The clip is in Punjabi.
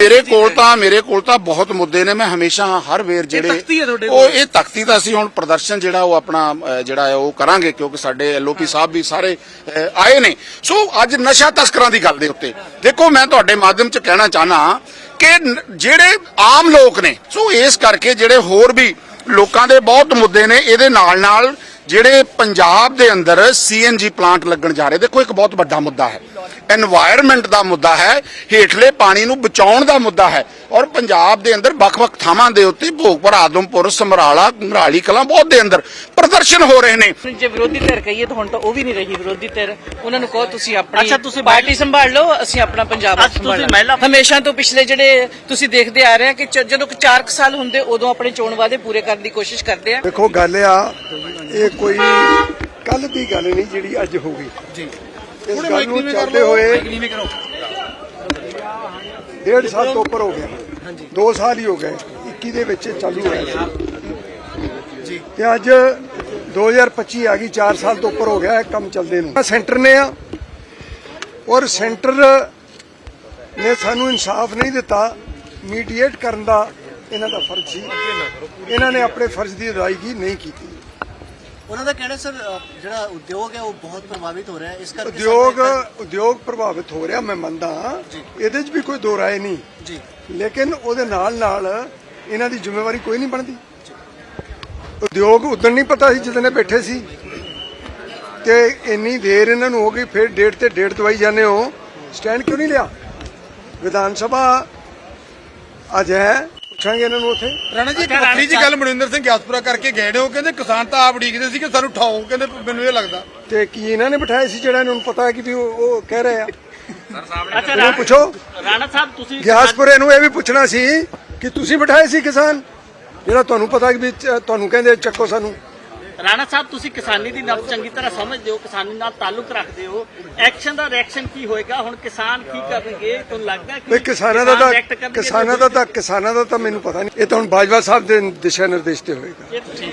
ਮੇਰੇ ਕੋਲ ਤਾਂ ਮੇਰੇ ਕੋਲ ਤਾਂ ਬਹੁਤ ਮੁੱਦੇ ਨੇ। ਮੈਂ ਹਮੇਸ਼ਾ ਹਰ ਵੇਰ ਜਿਹੜੇ ਤਖਤੀ ਹੈ ਤੁਹਾਡੇ ਉਹ ਇਹ ਤਖਤੀ ਤਾਂ ਅਸੀਂ ਹੁਣ ਪ੍ਰਦਰਸ਼ਨ ਜਿਹੜਾ ਉਹ ਆਪਣਾ ਅ, ਜਿਹੜਾ ਹੈ ਉਹ ਕਰਾਂਗੇ ਕਿਉਂਕਿ ਸਾਡੇ ਐਲਓਪੀ ਸਾਹਿਬ ਵੀ ਸਾਰੇ ਅ, ਆਏ ਨੇ। ਸੋ ਅੱਜ ਨਸ਼ਾ ਤਸਕਰਾਂ ਦੀ ਗੱਲ ਦੇ ਉੱਤੇ। ਦੇਖੋ ਮੈਂ ਤੁਹਾਡੇ ਮਾਧਿਅਮ ਚ ਕਹਿਣਾ ਚਾਹਨਾ ਕਿ ਨ- ਜਿਹੜੇ ਆਮ ਲੋਕ ਨੇ ਸੋ ਇਸ ਕਰਕੇ ਜਿਹੜੇ ਹੋਰ ਵੀ ਲੋਕਾਂ ਦੇ ਬਹੁਤ ਮੁੱਦੇ ਨੇ ਇਹਦੇ ਨਾਲ ਨਾਲ ਜਿਹੜੇ ਪੰਜਾਬ ਦੇ ਅੰਦਰ ਸੀਐਨਜੀ ਪਲਾਂਟ ਲੱਗਣ ਜਾ ਰਹੇ ਦੇਖੋ ਇੱਕ ਬਹੁਤ ਵੱਡਾ ਮੁੱਦਾ ਹੈ। এনवायरमेंट ਦਾ ਮੁੱਦਾ ਹੈ ਹੇਠਲੇ ਪਾਣੀ ਨੂੰ ਬਚਾਉਣ ਦਾ ਮੁੱਦਾ ਹੈ। ਔਰ ਪੰਜਾਬ ਦੇ ਅੰਦਰ ਵੱਖ-ਵੱਖ ਥਾਵਾਂ ਦੇ ਉੱਤੇ ਭੋਗਪੁਰ ਆਦਮਪੁਰ ਸਮਰਾਲਾ ਮਰਾਲੀ ਕਲਾਂ ਬਹੁਤ ਦੇ ਅੰਦਰ ਪ੍ਰਦਰਸ਼ਨ ਹੋ ਰਹੇ ਨੇ। ਜੇ ਵਿਰੋਧੀ ਧਿਰ ਕਹੀਏ ਤਾਂ ਹੁਣ ਤਾਂ ਉਹ ਵੀ ਨਹੀਂ ਰਹੀ ਵਿਰੋਧੀ ਧਿਰ। ਉਹਨਾਂ ਨੂੰ ਕਹੋ ਤੁਸੀਂ ਆਪਣੀ ਅੱਛਾ ਤੁਸੀਂ ਪਾਰਟੀ ਸੰਭਾਲ ਲਓ ਅਸੀਂ ਆਪਣਾ ਪੰਜਾਬ ਸੰਭਾਲ ਹਮੇਸ਼ਾ ਤੋਂ ਪਿਛਲੇ ਜਿਹੜੇ ਤੁਸੀਂ ਦੇਖਦੇ ਆ ਰਹੇ ਆ ਕਿ ਜਦੋਂ 4 ਸਾਲ ਹੁੰਦੇ ਉਦੋਂ ਆਪਣੇ ਚੋਣ ਵਾਅਦੇ ਪੂਰੇ ਕਰਨ ਦੀ ਕੋਸ਼ਿਸ਼ ਕਰਦੇ ਆ। ਦੇਖੋ ਗੱਲ ਆ ਇਹ ਕੋਈ ਕੱਲ ਦੀ ਗੱਲ ਨਹੀਂ ਜਿਹੜੀ ਅੱਜ ਹੋ ਗਈ। ਜੀ। ਇਸ ਗੱਲ ਨੂੰ ਚੱਲਦੇ ਹੋਏ ਡੇਢ ਸਾਲ ਤੋਂ ਉੱਪਰ ਹੋ ਗਿਆ ਹਾਂਜੀ। 2 ਸਾਲ ਹੀ ਹੋ ਗਏ। 21 ਦੇ ਵਿੱਚ ਚਾਲੂ ਹੋਇਆ ਸੀ। ਜੀ। ਤੇ ਅੱਜ 2025 ਆ ਗਈ 4 ਸਾਲ ਤੋਂ ਉੱਪਰ ਹੋ ਗਿਆ ਕੰਮ ਚੱਲਦੇ ਨੂੰ। ਸੈਂਟਰ ਨੇ ਆ। ਔਰ ਸੈਂਟਰ ਨੇ ਸਾਨੂੰ ਇਨਸਾਫ ਨਹੀਂ ਦਿੱਤਾ। ਮੀਡੀਏਟ ਕਰਨ ਦਾ ਇਹਨਾਂ ਦਾ ਫਰਜ਼ ਸੀ। ਇਹਨਾਂ ਨੇ ਆਪਣੇ ਫਰਜ਼ ਦੀ ਅਦਾਇਗੀ ਨਹੀਂ ਕੀਤੀ। ਉਹਨਾਂ ਦਾ ਕਹਿਣਾ ਸਰ ਜਿਹੜਾ ਉਦਯੋਗ ਹੈ ਉਹ ਬਹੁਤ ਪ੍ਰਭਾਵਿਤ ਹੋ ਰਿਹਾ ਹੈ। ਇਸ ਕਰਕੇ ਉਦਯੋਗ ਉਦਯੋਗ ਪ੍ਰਭਾਵਿਤ ਹੋ ਰਿਹਾ ਮੈਂ ਮੰਨਦਾ। ਇਹਦੇ 'ਚ ਵੀ ਕੋਈ ਦੋ ਰਾਏ ਨਹੀਂ। ਜੀ। ਲੇਕਿਨ ਉਹਦੇ ਨਾਲ ਨਾਲ ਇਹਨਾਂ ਦੀ ਜ਼ਿੰਮੇਵਾਰੀ ਕੋਈ ਨਹੀਂ ਬਣਦੀ। ਉਦਯੋਗ ਉਦੋਂ ਨਹੀਂ ਪਤਾ ਸੀ ਜਦੋਂ ਬੈਠੇ ਸੀ। ਤੇ ਇੰਨੀ ਦੇਰ ਇਹਨਾਂ ਨੂੰ ਹੋ ਗਈ ਫਿਰ ਡੇਟ ਤੇ ਡੇਟ ਦਵਾਈ ਜਾਂਦੇ ਹੋ। ਸਟੈਂਡ ਕਿਉਂ ਨਹੀਂ ਲਿਆ? ਵਿਧਾਨ ਸਭਾ ਅੱਜ ਹੈ। ਪੁੱਛਾਂਗੇ ਇਹਨਾਂ ਨੂੰ ਉੱਥੇ? ਰਾਣਾ ਜੀ ਇੱਕ ਵੱਖਰੀ ਜੀ ਗੱਲ ਮਨਿੰਦਰ ਸਿੰਘ ਗਿਆਸਪੁਰਾ ਕਰਕੇ ਗਏ ਨੇ ਉਹ ਕਹਿੰਦੇ ਕਿਸਾਨ ਤਾਂ ਆਪ ਉਡੀਕਦੇ ਸੀ ਕਿ ਸਾਨੂੰ ਠਾਓ ਕਹਿੰਦੇ ਮੈਨੂੰ ਇਹ ਲੱਗਦਾ। ਤੇ ਕੀ ਇਹਨਾਂ ਨੇ ਬਿਠਾਏ ਸੀ ਜਿਹੜਾ ਇਹਨਾਂ ਨੂੰ ਪਤਾ ਹੈ ਕਿ ਵੀ ਉਹ ਉਹ ਕਹਿ ਰਹੇ ਆ? ਅੱਛਾ ਇਹਨੂੰ ਪੁੱਛੋ। ਰਾਣਾ ਸਾਹਿਬ ਤੁਸੀਂ ਗਿਆਸਪੁਰੇ ਨੂੰ ਇਹ ਵੀ ਪੁੱਛਣਾ ਸੀ ਕਿ ਤੁਸੀਂ ਬਿਠਾਏ ਸੀ ਕਿਸਾਨ? ਜਿਹੜਾ ਤੁਹਾਨੂੰ ਪਤਾ ਕਿ ਵੀ ਚ- ਤੁਹਾਨੂੰ ਕਹਿੰਦੇ ਚੱਕੋ ਸਾਨੂੰ। ਰਾਣਾ ਸਾਹਿਬ ਤੁਸੀਂ ਕਿਸਾਨੀ ਦੀ ਨਬਜ਼ ਚੰਗੀ ਤਰ੍ਹਾਂ ਸਮਝਦੇ ਹੋ ਕਿਸਾਨੀ ਨਾਲ ਤਾਲੁਕ ਰੱਖਦੇ ਹੋ। ਐਕਸ਼ਨ ਦਾ ਰਿਐਕਸ਼ਨ ਕੀ ਹੋਏਗਾ? ਹੁਣ ਕਿਸਾਨ ਕੀ ਕਰਨਗੇ? ਤੁਹਾਨੂੰ ਲੱਗਦਾ ਕਿ ਕਿਸਾਨਾਂ ਦਾ ਤਾਂ ਕਿਸਾਨਾਂ ਦਾ ਤਾਂ ਕਿਸਾਨਾਂ ਦਾ ਤਾਂ ਮੈਨੂੰ ਪਤਾ ਨਹੀਂ। ਇਹ ਤਾਂ ਹੁਣ ਬਾਜਵਾ ਸਾਹਿਬ ਦੇ ਦਿਸ਼ਾ ਨਿਰਦੇਸ਼ ਤੇ ਹੋਏਗਾ।